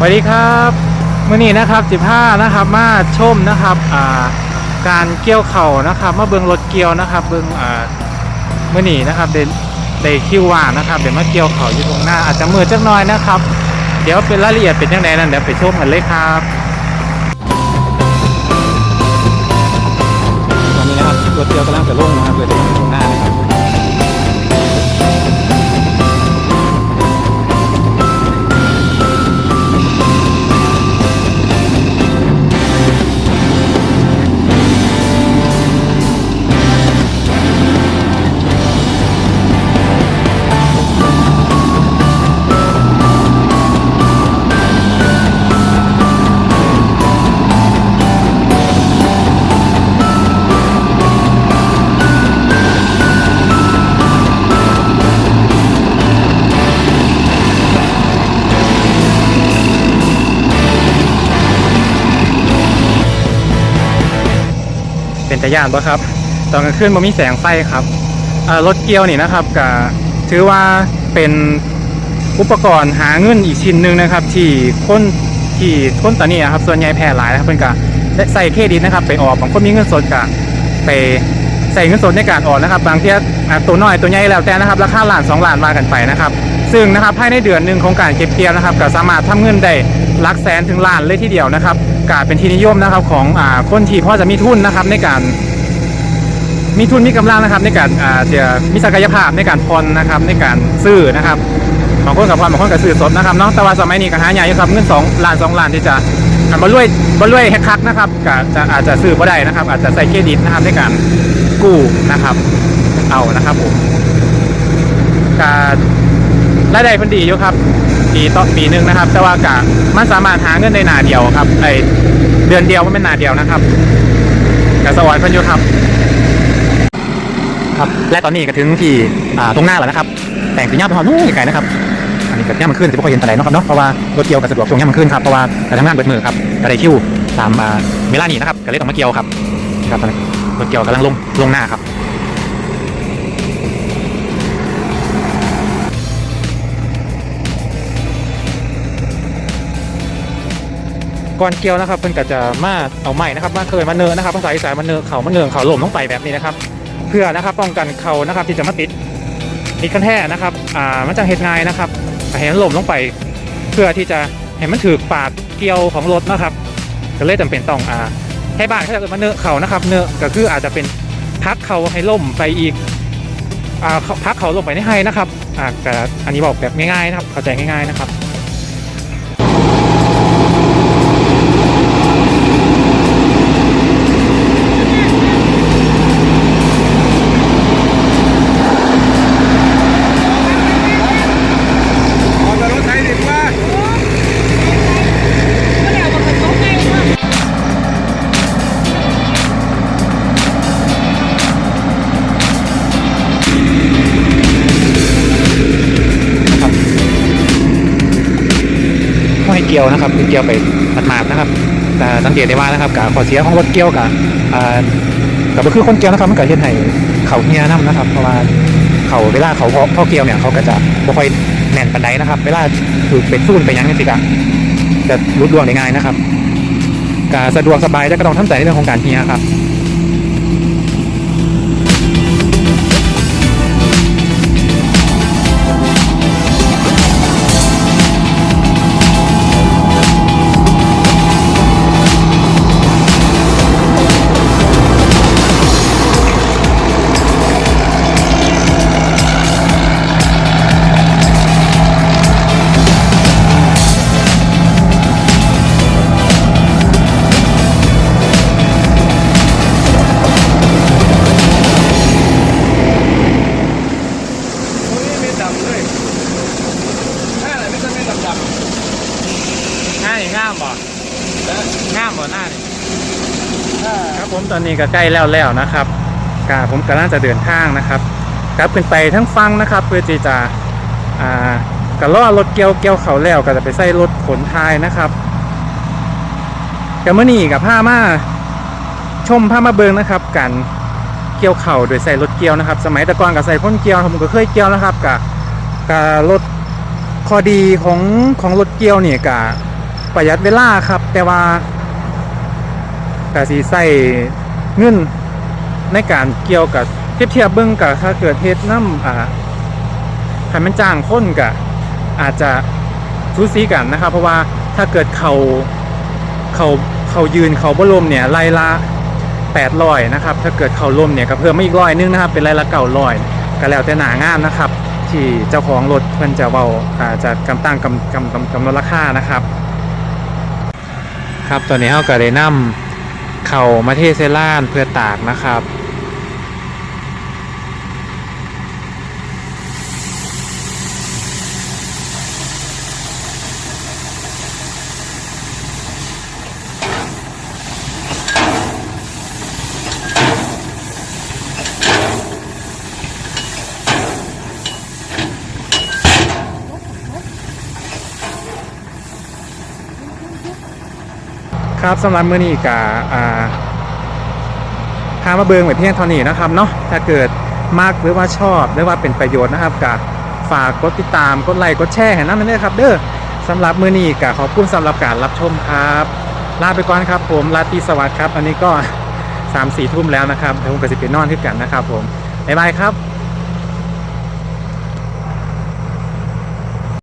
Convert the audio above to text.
สวัสดีครับมื่อนี้นะครับ15นะครับมาชมนะครับอ่าการเกี่ยวเข่านะครับมาเบิ่งรถเกี่ยวนะครับ เบิ่งอ่ามื่อนี้นะครับเดนเดคิวว่างนะครับเดี๋ยวมาเกี่ยวเข่าอยู่ตรงหน้าอาจจะมือจักหน่อยนะครับ เดี๋ยวเป็นรายละเอียดเป็นยังไงนั่นเดี๋ยวไปชมกันเลยครับตอนนี้นะครับรถเกียวกำลังจะลงนะครับเลยจะลงหน้า เป็นตะยานปะครับ ตอนกลางคืนมันมีแสงไฟครับรถเกียวนี่นะครับก็ถือว่าเป็นอุปกรณ์หาเงินอีกชิ้นหนึ่งนะครับ ที่คนที่คนตอนนี้นะครับส่วนใหญ่แพร่หลายนะครับเป็นกะได้ใส่เครดิตนะครับ ไปออกบางคนมีเงินสดกะไปใส่เงินสดในการออกนะครับ บางทีตัวน้อยตัวใหญ่แล้วแต่นะครับราคาล้านสองล้านมากันไปนะครับ ซึ่งนะครับภายในเดือนหนึ่งของการเก็บเกี่ยวนะครับ ก็สามารถทำเงินได้หลักแสนถึงล้านเลยทีเดียวนะครับ กาเป็นที่นิยมนะครับของอ่าคนที่พ่อจะมีทุนนะครับในการ มีทุนมีกำลังนะครับ ในการอ่าจะมีศักยภาพในการผ่อนะครับในการซื้อนะครับบางคนกับผ่อนบางคนกับซื้อสดนะครับเนาะแต่ว่าสมัยนี้ก็หาใหญ่ครับเงินสองล้านสองล้านที่จะทำบรรลุยบรรลุยแฮกคักนะครับก็จะอาจจะซื้อบ่ได้นะครับ อาจจะใส่เครดิตนะครับในการกู้นะครับ เอานะครับผมการรายได้พิ่นดีอยู่ครับ ปีต่อปีหนึ่งนะครับ แต่ว่ากะมันสามารถหาเงินในหนาเดียวครับไอเดือนเดียวมันเป็นหนาเดียวนะครับกะสวรรค์เพิ่นยูครับ ครับและตอนนี้ก็ถึงที่อ่าตรงหน้าแล้วนะครับ แต่งสีหน้าไปหอนู่นไกลนะครับอันนี้ก็ย่ามันขึ้นจะไม่ค่อยเห็นอะไรเนาะครับเนาะเพราะว่ารถเกี่ยวกับสะดวกช่วงย่ามันขึ้นครับเพราะว่าการทำงานเบิดมือครับก็ไดคิวตามอ่าเวลานี้นะครับก็เลยต้องมาเกี่ยวครับครับตอนนี้รถเกี่ยวกำลังลงลงหน้าครับ ก่อนเกี่ยวนะครับเพิ่นก็จะมาเอาไม้นะครับมาเคยมาเนินนะครับภาษาอีสานมาเนินเขามาเนินเขาหล่มลงไปแบบนี้นะครับ เพื่อนะครับป้องกันเขานะครับที่จะมาติดติดกันแท้นะครับอ่ามันจะเหตุง่ายนะครับให้มันหล่มลงไป เพื่อที่จะให้มันถือปากเกี่ยวของรถนะครับก็เลยจำเป็นต้องอ่าให้บ้านเขาจะเกิดมาเนื้อเขานะครับ เนื้อก็คืออาจจะเป็นพักเขาให้ล่มไปอีกอ่าพักเขาลงไปในให้นะครับอ่าแต่อันนี้บอกแบบง่ายๆนะครับเข้าใจง่ายๆนะครับ ให้เกี่ยวนะครับคือเกี่ยวไปหมาดๆนะครับแต่สังเกตได้ว่านะครับกับข้อเสียของรถเกี่ยวกับอ่ากับก็คือคนเกี่ยวนะครับมันก็เฮ็ดให้เขาเฮียน้ำนะครับ เพราะว่าเขาเวลาเขาพอพอเกี่ยวเนี่ยเขาก็จะไม่ค่อยแน่นปันไดนะครับ เวลาถูกเป็นสู้นไปยังนี่สิกะจะรุดรวงได้ง่ายนะครับก็สะดวกสบายแต่ก็ต้องทำใจในเรื่องของการเฮียครับ ผมตอนนี้ก็ใกล้แล้วแล้วนะครับกาผมกำลังจะเดินทางนะครับกลับขึ้นไปทั้งฟังนะครับ เพื่อที่จะอ่ากระล่อรถเกี่ยวเกี่ยวเขาแล้วก็จะไปใส่รถขนทายนะครับกับมื่อนี้กับผ้ามาชมผ้ามาเบิงนะครับกันเกี่ยวเข่าโดยใส่รถเกี่ยวนะครับ สมัยตะกอนกับใส่พ้นเกี่ยวผมก็เคยเกี่ยวนะครับกับกับรถข้อดีของของรถเกี่ยวเนี่ยกับประหยัดเวลาครับ แต่ว่า ก็สิใส่เงินในการเกี่ยวกับเทียบเทียบเบิ่งกับถ้าเกิดเฮ็ดน้ำอ่าคันมันจ้างคนก็อาจจะสูสีกันนะครับ เพราะว่าถ้าเกิดเขาเขาเขายืนเขาบ่ลมเนี่ยไล่ละ800นะครับ ถ้าเกิดเขาลมเนี่ยก็เพิ่มมาอีกร้อยนึงนะครับ เป็นไล่ละ900ก็แล้วแต่หนางานนะครับ ที่เจ้าของรถเพิ่นจะเว้าอาจจะกำตั้งกำกำกำกำหนดราคานะครับ ครับตอนนี้เฮาก็ได้นำ เข่ามาเทเซล่านเพื่อตากนะครับ ครับสำหรับมื้อนี้กะอ่าพามาเบิงไว้เพียงเท่านี้นะครับเนาะถ้าเกิดมากหรือว่าชอบหรือว่าเป็นประโยชน์นะครับกะฝากกดติดตามกดไลค์กดแชร์ให้นั่นด้วยครับ เด้อสำหรับมื้อนี้กะขอบคุณสำหรับการรับชมครับลาไปก่อนครับ ผมลาตีสวัสดิ์ครับ อันนี้ก็3 4ทุ่มแล้วนะครับเดี๋ยวผมก็จะไปนอนที่กันนะครับ ผมบ๊ายบายครับ